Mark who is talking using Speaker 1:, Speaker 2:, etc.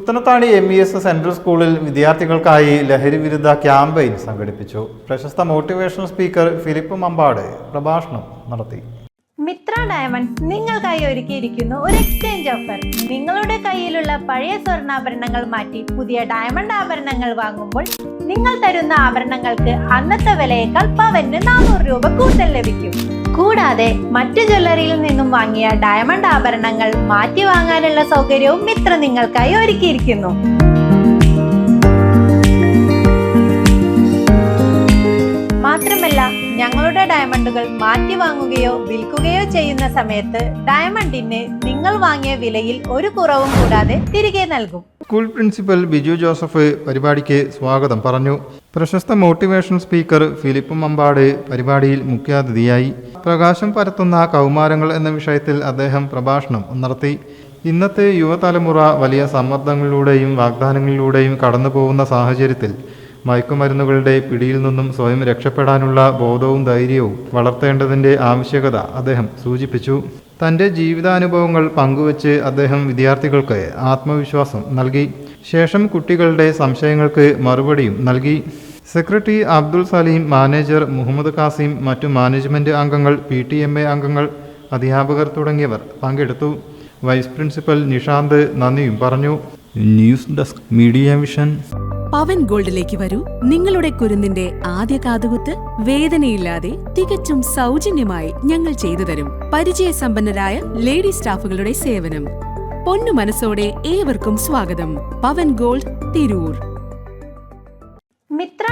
Speaker 1: Puthanathani M E S central സ്കൂളിൽ വിദ്യാർത്ഥികൾക്കായി ലഹരി വിരുദ്ധ ക്യാമ്പയിൻ സംഘടിപ്പിച്ചു. പ്രശസ്ത മോട്ടിവേഷണൽ സ്പീക്കർ ഫിലിപ്പ് മമ്പാട് പ്രഭാഷണം നടത്തി.
Speaker 2: മിത്ര ഡയമണ്ട്സ് നിങ്ങൾക്കായി ഒരുക്കിയിരിക്കുന്നു ഒരു എക്സ്ചേഞ്ച് ഓഫർ നിങ്ങളുടെ കയ്യിലുള്ള പഴയ സ്വർണാഭരണങ്ങൾ മാറ്റി പുതിയ ഡയമണ്ട് ആഭരണങ്ങൾ വാങ്ങുമ്പോൾ നിങ്ങൾ തരുന്ന ആഭരണങ്ങൾക്ക് അന്നത്തെ വിലയേക്കാൾ പവന് നാനൂറ് രൂപ കൂടുതൽ ലഭിക്കും. കൂടാതെ മറ്റു ജ്വല്ലറിയിൽ നിന്നും വാങ്ങിയ ഡയമണ്ട് ആഭരണങ്ങൾ മാറ്റി വാങ്ങാനുള്ള സൗകര്യവും മിത്ര നിങ്ങൾക്കായി ഒരുക്കിയിരിക്കുന്നു. മാത്രമല്ല ഞങ്ങളുടെ ഡയമണ്ടുകൾ മാറ്റി വാങ്ങുകയോ വിൽക്കുകയോ ചെയ്യുന്ന സമയത്ത് ഡയമണ്ടിന് നിങ്ങൾ വാങ്ങിയ വിലയിൽ ഒരു കുറവും കൂടാതെ തിരികെ നൽകും.
Speaker 1: സ്കൂൾ പ്രിൻസിപ്പൽ ബിജു ജോസഫ് പരിപാടിക്ക് സ്വാഗതം പറഞ്ഞു. പ്രശസ്ത മോട്ടിവേഷൻ സ്പീക്കർ ഫിലിപ്പ് മമ്പാട് പരിപാടിയിൽ മുഖ്യാതിഥിയായി. പ്രകാശം പരത്തുന്ന കൗമാരങ്ങൾ എന്ന വിഷയത്തിൽ അദ്ദേഹം പ്രഭാഷണം നടത്തി. ഇന്നത്തെ യുവതലമുറ വലിയ സമ്മർദ്ദങ്ങളിലൂടെയും വാഗ്ദാനങ്ങളിലൂടെയും കടന്നു പോകുന്ന സാഹചര്യത്തിൽ മയക്കുമരുന്നുകളുടെ പിടിയിൽ നിന്നും സ്വയം രക്ഷപ്പെടാനുള്ള ബോധവും ധൈര്യവും വളർത്തേണ്ടതിന്റെ ആവശ്യകത അദ്ദേഹം സൂചിപ്പിച്ചു. തന്റെ ജീവിതാനുഭവങ്ങൾ പങ്കുവച്ച് അദ്ദേഹം വിദ്യാർത്ഥികൾക്ക് ആത്മവിശ്വാസം നൽകി. ശേഷം കുട്ടികളുടെ സംശയങ്ങൾക്ക് മറുപടിയും നൽകി. സെക്രട്ടറി അബ്ദുൾ സലീം മാനേജർ മുഹമ്മദ് കാസിം മറ്റു മാനേജ്മെന്റ് അംഗങ്ങൾ പി ടി എം എ അംഗങ്ങൾ അധ്യാപകർ തുടങ്ങിയവർ പങ്കെടുത്തു. വൈസ് പ്രിൻസിപ്പൽ നിഷാന്ത് നന്ദിയും പറഞ്ഞു. News desk media vision.
Speaker 3: Pavan ഗോൾഡിലേക്ക് വരൂ. നിങ്ങളുടെ കുരുന്നിന്റെ ആദ്യ കാതുകുത്ത് വേദനയില്ലാതെ തികച്ചും സൗജന്യമായി ഞങ്ങൾ ചെയ്തു തരും. പരിചയസമ്പന്നരായ ലേഡി സ്റ്റാഫുകളുടെ സേവനം. പൊന്നു മനസ്സോടെ ഏവർക്കും സ്വാഗതം. പവൻ ഗോൾഡ് തിരൂർ.